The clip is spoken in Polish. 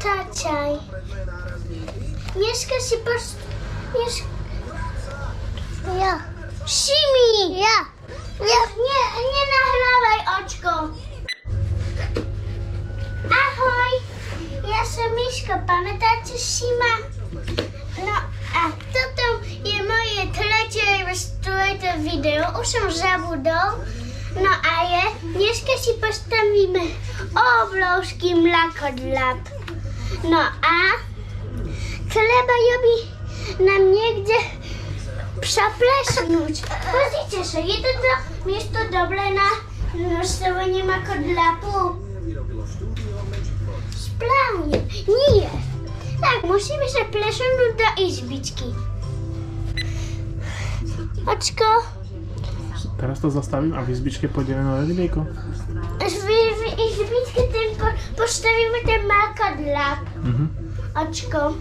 taciaj. Mieszka się posz... Miesz... Ja. Simi! Ja. Ja. Nie, nie nachlałaj oczko. Ahoj! Ja sam Miśka, pamiętacie Sima? No, a to tam je moje trzecie rozstroje wideo, uszą zabudą. No a je, dneska si postawimy oblożki mleko dla. No a trzeba jobi nam niegdzie przeplesznąć. Pozrite sobie, je to, to miejsce dobre na rozstawienie makodlapu. Sprawnie. Nie. Tak, musimy się plesznąć do izbiczki. Oczko, Teraz to zastavím a v izbičke pôjdeme nové videjko. V izbičke ten po, postavíme ten makadlak. Mhm. Očko.